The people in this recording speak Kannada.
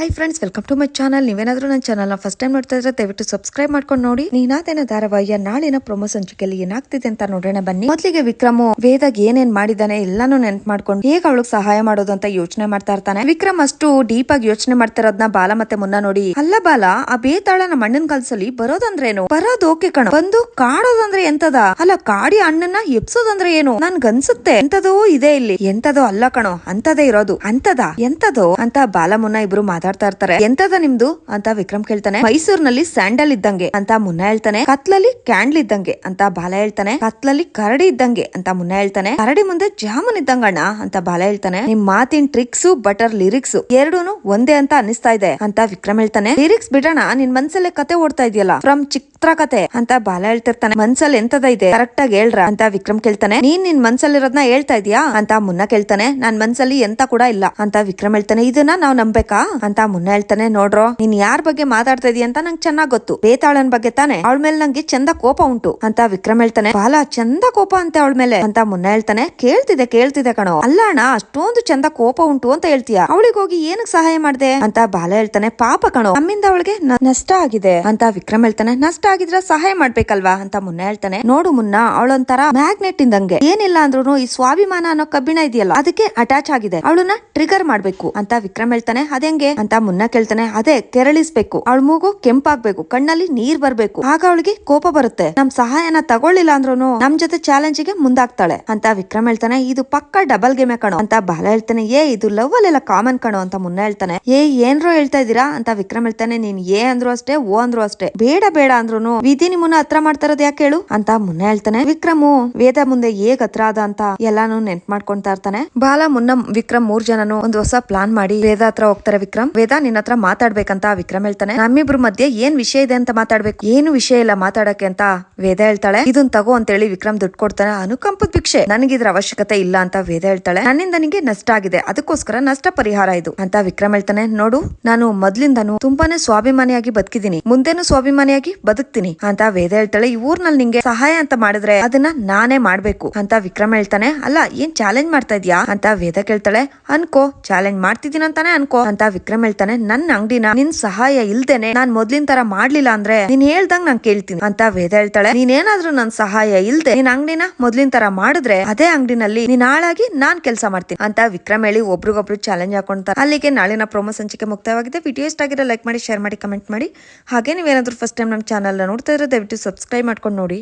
Hi friends welcome to my channel ನೀವೇನಾದ್ರೂ ನನ್ನ ಚಾನಲ್ನ ಫಸ್ಟ್ ಟೈಮ್ ನೋಡ್ತಾ ಇದ್ರೆ ದಯವಿಟ್ಟು ಸಬ್ಸ್ಕ್ರೈಬ್ ಮಾಡ್ಕೊಂಡು ನೋಡಿ. ನೀನಾದೇನ ಧಾರಾವಾಹಿಯ ನಾಳಿನ ಪ್ರೊಮೋ ಸಂಚಿಕೆಯಲ್ಲಿ ಏನಾಗ್ತಿದೆ ಅಂತ ನೋಡೋಣ ಬನ್ನಿ. ಮೊದಲಿಗೆ ವಿಕ್ರಮ್ ವೇದಾಗ ಏನೇನ್ ಮಾಡಿದಾನೆ ಎಲ್ಲಾನು ನೆನ್ಪ್ ಮಾಡ್ಕೊಂಡು ಹೇಗೆ ಅವಳಿಗೆ ಸಹಾಯ ಮಾಡೋದು ಅಂತ ಯೋಚನೆ ಮಾಡ್ತಾ ಇರ್ತಾನೆ. ವಿಕ್ರಮ್ ಅಷ್ಟು ಡೀಪ್ ಆಗಿ ಯೋಚನೆ ಮಾಡ್ತಿರೋದ್ನ ಬಾಲ ಮತ್ತೆ ಮುನ್ನ ನೋಡಿ. ಅಲ್ಲ ಬಾಲ, ಆ ಬೇತಾಳ ನಮ್ಮ ಅಣ್ಣನ ಕಲ್ಸಲ್ಲಿ ಬರೋದಂದ್ರೇನು? ಬರೋದು ಓಕೆ ಕಣ. ಬಂದು ಕಾಡೋದಂದ್ರೆ ಎಂತದ? ಅಲ್ಲ ಕಾಡಿ ಅಣ್ಣನ ಎಪ್ಸೋದಂದ್ರೆ ಏನು? ನನ್ಗನ್ಸುತ್ತೆ ಎಂತದೋ ಇದೆ ಇಲ್ಲಿ. ಎಂತದೋ ಅಲ್ಲ ಕಣೋ. ಅಂತದೇ ಇರೋದು. ಅಂತದ? ಎಂತದೋ? ಅಂತ ಬಾಲ ಮುನ್ನ ಇಬ್ರು ಮಾತಾಡ್ತಾ ಇರ್ತಾರೆ. ಎಂತದ ನಿಮ್ದು? ಅಂತ ವಿಕ್ರಮ್ ಕೇಳ್ತಾನೆ. ಮೈಸೂರಿನಲ್ಲಿ ಸ್ಯಾಂಡಲ್ ಇದ್ದಂಗೆ ಅಂತ ಮುನ್ನ ಹೇಳ್ತಾನೆ. ಕತ್ಲಲ್ಲಿ ಕ್ಯಾಂಡ್ಲ್ ಇದ್ದಂಗೆ ಅಂತ ಬಾಲ ಹೇಳ್ತಾನೆ. ಕತ್ಲಲ್ಲಿ ಕರಡಿ ಇದ್ದಂಗೆ ಅಂತ ಮುನ್ನ ಹೇಳ್ತಾನೆ. ಕರಡಿ ಮುಂದೆ ಜಾಮೂನ್ ಇದ್ದಂಗಣ್ಣ ಅಂತ ಬಾಲ ಹೇಳ್ತಾನೆ. ನಿಮ್ ಮಾತಿನ ಟ್ರಿಕ್ಸ್ ಬಟರ್ ಲಿರಿಕ್ಸ್ ಎರಡೂನು ಒಂದೇ ಅಂತ ಅನಿಸ್ತಾ ಇದೆ ಅಂತ ವಿಕ್ರಮ್ ಹೇಳ್ತಾನೆ. ಲಿರಿಕ್ಸ್ ಬಿಡೋಣ, ನಿನ್ ಮನ್ಸಲ್ಲೇ ಕತೆ ಓಡ್ತಾ ಇದೆಯಲ್ಲ? ಫ್ರಮ್ ಚಿತ್ರ ಕತೆ ಅಂತ ಬಾಲ ಹೇಳ್ತಿರ್ತಾನೆ. ಮನ್ಸಲ್ಲಿ ಎಂತದ ಇದೆ? ಕರೆಕ್ಟ್ ಆಗಿ ಹೇಳ್ರ ಅಂತ ವಿಕ್ರಮ್ ಕೇಳ್ತಾನೆ. ನೀನ್ ನಿನ್ ಮನ್ಸಲ್ಲಿರೋದ್ನ ಹೇಳ್ತಾ ಇದೀಯಾ? ಅಂತ ಮುನ್ನ ಕೇಳ್ತಾನೆ. ನಾನ್ ಮನ್ಸಲ್ಲಿ ಎಂತ ಕೂಡ ಇಲ್ಲ ಅಂತ ವಿಕ್ರಮ್ ಹೇಳ್ತಾನೆ. ಇದನ್ನ ನಾವ್ ನಂಬೇಕಾ ಅಂತ ಮುನ್ನ ಹೇಳ್ತಾನೆ. ನೋಡ್ರೋ, ನೀನ್ ಯಾರ್ ಬಗ್ಗೆ ಮಾತಾಡ್ತಾ ಇದೀಯ ಅಂತ ನಂಗೆ ಚೆನ್ನಾಗ್ ಗೊತ್ತು. ಬೇತಾಳನ್ ಬಗ್ಗೆ ತಾನೆ? ಅವಳ ಮೇಲೆ ನಂಗೆ ಚಂದ ಕೋಪ ಉಂಟು ಅಂತ ವಿಕ್ರಮ್ ಹೇಳ್ತಾನೆ. ಬಾಲ, ಚಂದ ಕೋಪ ಅಂತ ಅವಳ ಮೇಲೆ ಅಂತ ಮುನ್ನ ಹೇಳ್ತಾನೆ. ಕೇಳ್ತಿದೆ ಕೇಳ್ತಿದೆ ಕಣೋ. ಅಲ್ಲ ಅಣ್ಣ, ಅಷ್ಟೊಂದು ಚಂದ ಕೋಪ ಉಂಟು ಅಂತ ಹೇಳ್ತೀಯ. ಅವಳಿಗೋಗಿ ಏನಕ್ ಸಹಾಯ ಮಾಡ್ದೆ ಅಂತ ಬಾಲ ಹೇಳ್ತಾನೆ, ಪಾಪ ಕಣೋ, ನಮ್ಮಿಂದ ಅವಳಿಗೆ ನಷ್ಟ ಆಗಿದೆ. ಅಂತ ವಿಕ್ರಮ್ ಹೇಳ್ತಾನೆ, ನಷ್ಟ ಆಗಿದ್ರೆ ಸಹಾಯ ಮಾಡ್ಬೇಕಲ್ವಾ? ಅಂತ ಮುನ್ನ ಹೇಳ್ತಾನೆ, ನೋಡು ಮುನ್ನ, ಅವಳೊಂಥರ ಮ್ಯಾಗ್ನೆಟ್ ಇಂದಂಗೆ. ಏನಿಲ್ಲ ಅಂದ್ರೂ ಈ ಸ್ವಾಭಿಮಾನ ಅನ್ನೋ ಕಬ್ಬಿಣ ಇದೆಯಲ್ಲ, ಅದಕ್ಕೆ ಅಟ್ಯಾಚ್ ಆಗಿದೆ. ಅವಳನ್ನ ಟ್ರಿಗರ್ ಮಾಡ್ಬೇಕು. ಅಂತ ವಿಕ್ರಮ್ ಹೇಳ್ತಾನೆ ಅದೇಂಗೆ ಅಂತ ಮುನ್ನ ಕೇಳ್ತಾನೆ, ಅದೇ, ಕೆರಳಿಸ್ಬೇಕು. ಅವಳ ಮೂಗು ಕೆಂಪಾಗ್ಬೇಕು, ಕಣ್ಣಲ್ಲಿ ನೀರ್ ಬರ್ಬೇಕು. ಆಗ ಅವಳಿಗೆ ಕೋಪ ಬರುತ್ತೆ. ನಮ್ ಸಹಾಯನ ತಗೊಳ್ಳಿಲ್ಲ ಅಂದ್ರೂ ನಮ್ ಜೊತೆ ಚಾಲೆಂಜ್ಗೆ ಮುಂದಾಗ್ತಾಳೆ. ಅಂತ ವಿಕ್ರಮ್ ಹೇಳ್ತಾನೆ, ಇದು ಪಕ್ಕ ಡಬಲ್ ಗೇಮೆ ಕಣೋ. ಅಂತ ಬಾಲ ಹೇಳ್ತಾನೆ, ಏ, ಇದು ಲವ್ ಅಲ್ಲೆಲ್ಲ ಕಾಮನ್ ಕಣೋ? ಅಂತ ಮುನ್ನ ಹೇಳ್ತಾನೆ ಏ, ಏನ್ರೋ ಹೇಳ್ತಾ ಇದೀರಾ ಅಂತ ವಿಕ್ರಮ್ ಹೇಳ್ತಾನೆ, ನೀನ್ ಏ ಅಂದ್ರು ಅಷ್ಟೇ, ಓ ಅಂದ್ರು ಅಷ್ಟೇ, ಬೇಡ ಬೇಡ ಅಂದ್ರು ವಿಧಿ ನಿಮ್ಮನ್ನ ಹತ್ರ ಮಾಡ್ತಾ ಇರೋದು ಯಾಕೆ ಹೇಳು? ಅಂತ ಮುನ್ನ ಹೇಳ್ತಾನೆ, ವಿಕ್ರಮ್, ವೇದ ಮುಂದೆ ಹೇಗ್ ಹತ್ರ ಅದ ಅಂತ ಎಲ್ಲಾನು ನೆನ್ಪ್ ಮಾಡ್ಕೊಂತಾ ಇರ್ತಾನೆ. ಬಾಲ ಮುನ್ನ ವಿಕ್ರಮ್ ಮೂರ್ ಜನನು ಒಂದು ಹೊಸ ಪ್ಲಾನ್ ಮಾಡಿ, ವೇದ ಹತ್ರ ಹೋಗ್ತಾರೆ ವಿಕ್ರಮ್, ವೇದ ನಿನ್ನ ಹತ್ರ ಮಾತಾಡ್ಬೇಕಂತ ವಿಕ್ರಮ್ ಹೇಳ್ತಾನೆ, ನಮ್ಮಿಬ್ರು ಮಧ್ಯೆ ಏನ್ ವಿಷಯ ಇದೆ ಅಂತ ಮಾತಾಡ್ಬೇಕು? ಏನು ವಿಷಯ ಇಲ್ಲ ಮಾತಾಡಕ್ಕೆ ಅಂತ ವೇದ ಹೇಳ್ತಾಳೆ, ಇದನ್ ತಗೋ ಅಂತ ಹೇಳಿ ವಿಕ್ರಮ್ ದುಡ್ಡು ಕೊಡ್ತಾನೆ, ಅನುಕಂಪದ ಭಿಕ್ಷೆ, ನನಗಿದ್ರ ಅವಶ್ಯಕತೆ ಇಲ್ಲ ಅಂತ ವೇದ ಹೇಳ್ತಾಳೆ, ನನ್ನಿಂದ ನಿಂಗೆ ನಷ್ಟ ಆಗಿದೆ ಅದಕ್ಕೋಸ್ಕರ ನಷ್ಟ ಪರಿಹಾರ ಇದು, ಅಂತ ವಿಕ್ರಮ್ ಹೇಳ್ತಾನೆ ನೋಡು, ನಾನು ಮೊದ್ಲಿಂದಾನು ತುಂಬಾನೇ ಸ್ವಾಭಿಮಾನಿಯಾಗಿ ಬದುಕಿದೀನಿ ಮುಂದೆನು ಸ್ವಾಭಿಮಾನಿಯಾಗಿ ಬದುಕ್ತೀನಿ ಅಂತ ವೇದ ಹೇಳ್ತಾಳೆ. ಈ ಊರ್ನಲ್ಲಿ ನಿಂಗೆ ಸಹಾಯ ಅಂತ ಮಾಡಿದ್ರೆ ಅದನ್ನ ನಾನೇ ಮಾಡ್ಬೇಕು ಅಂತ ವಿಕ್ರಮ್ ಹೇಳ್ತಾನೆ. ಅಲ್ಲ, ಏನ್ ಚಾಲೆಂಜ್ ಮಾಡ್ತಾ ಇದ್ಯಾ ಅಂತ ವೇದ ಕೇಳ್ತಾಳೆ. ಅನ್ಕೋ ಚಾಲೆಂಜ್ ಮಾಡ್ತಿದ್ದೀನಿ ಅಂತಾನೆ ಅನ್ಕೋ ಅಂತ ವಿಕ್ರಮ್ ಹೇಳ್ತಾನೆ. ನನ್ನ ಅಂಗಡಿನ ನಿನ್ ಸಹಾಯ ಇಲ್ದೇನೆ ನಾನ್ ಮೊದ್ಲಿನ ತರ ಮಾಡ್ಲಿಲ್ಲ ಅಂದ್ರೆ ನೀನ್ ಹೇಳ್ದಂಗ್ ನಾನ್ ಕೇಳ್ತೀನಿ ಅಂತ ವೇದ ಹೇಳ್ತಾಳೆ. ನೀನೇನಾದ್ರೂ ನನ್ ಸಹಾಯ ಇಲ್ದೆ ನಿನ್ ಅಂಗಡಿನ ಮೊದ್ಲಿನ ತರ ಮಾಡಿದ್ರೆ ಅದೇ ಅಂಗಡಿನಲ್ಲಿ ನೀನ್ ಹಾಳಾಗಿ ನಾನ್ ಕೆಲಸ ಮಾಡ್ತೀನಿ ಅಂತ ವಿಕ್ರಮ್ ಹೇಳಿ ಒಬ್ರಿಗೊಬ್ರು ಚಾಲೆಂಜ್ ಹಾಕೊಂತಾರೆ ಅಲ್ಲಿಗೆ ನಾಳಿನ ಪ್ರೊಮೋ ಸಂಚಿಕೆ ಮುಕ್ತಾಯವಾಗಿದೆ ವಿಡಿಯೋ ಇಷ್ಟ ಆಗಿರೋ ಲೈಕ್ ಮಾಡಿ, ಶೇರ್ ಮಾಡಿ, ಕಮೆಂಟ್ ಮಾಡಿ. ಹಾಗೆ ನೀವೇನಾದರೂ ಫಸ್ಟ್ ಟೈಮ್ ನಮ್ಮ ಚಾನಲ್ನ ನೋಡ್ತಾ ಇದ್ದರೆ ದಯವಿಟ್ಟು ಸಬ್ಸ್ಕ್ರೈಬ್ ಮಾಡ್ಕೊಂಡು ನೋಡಿ.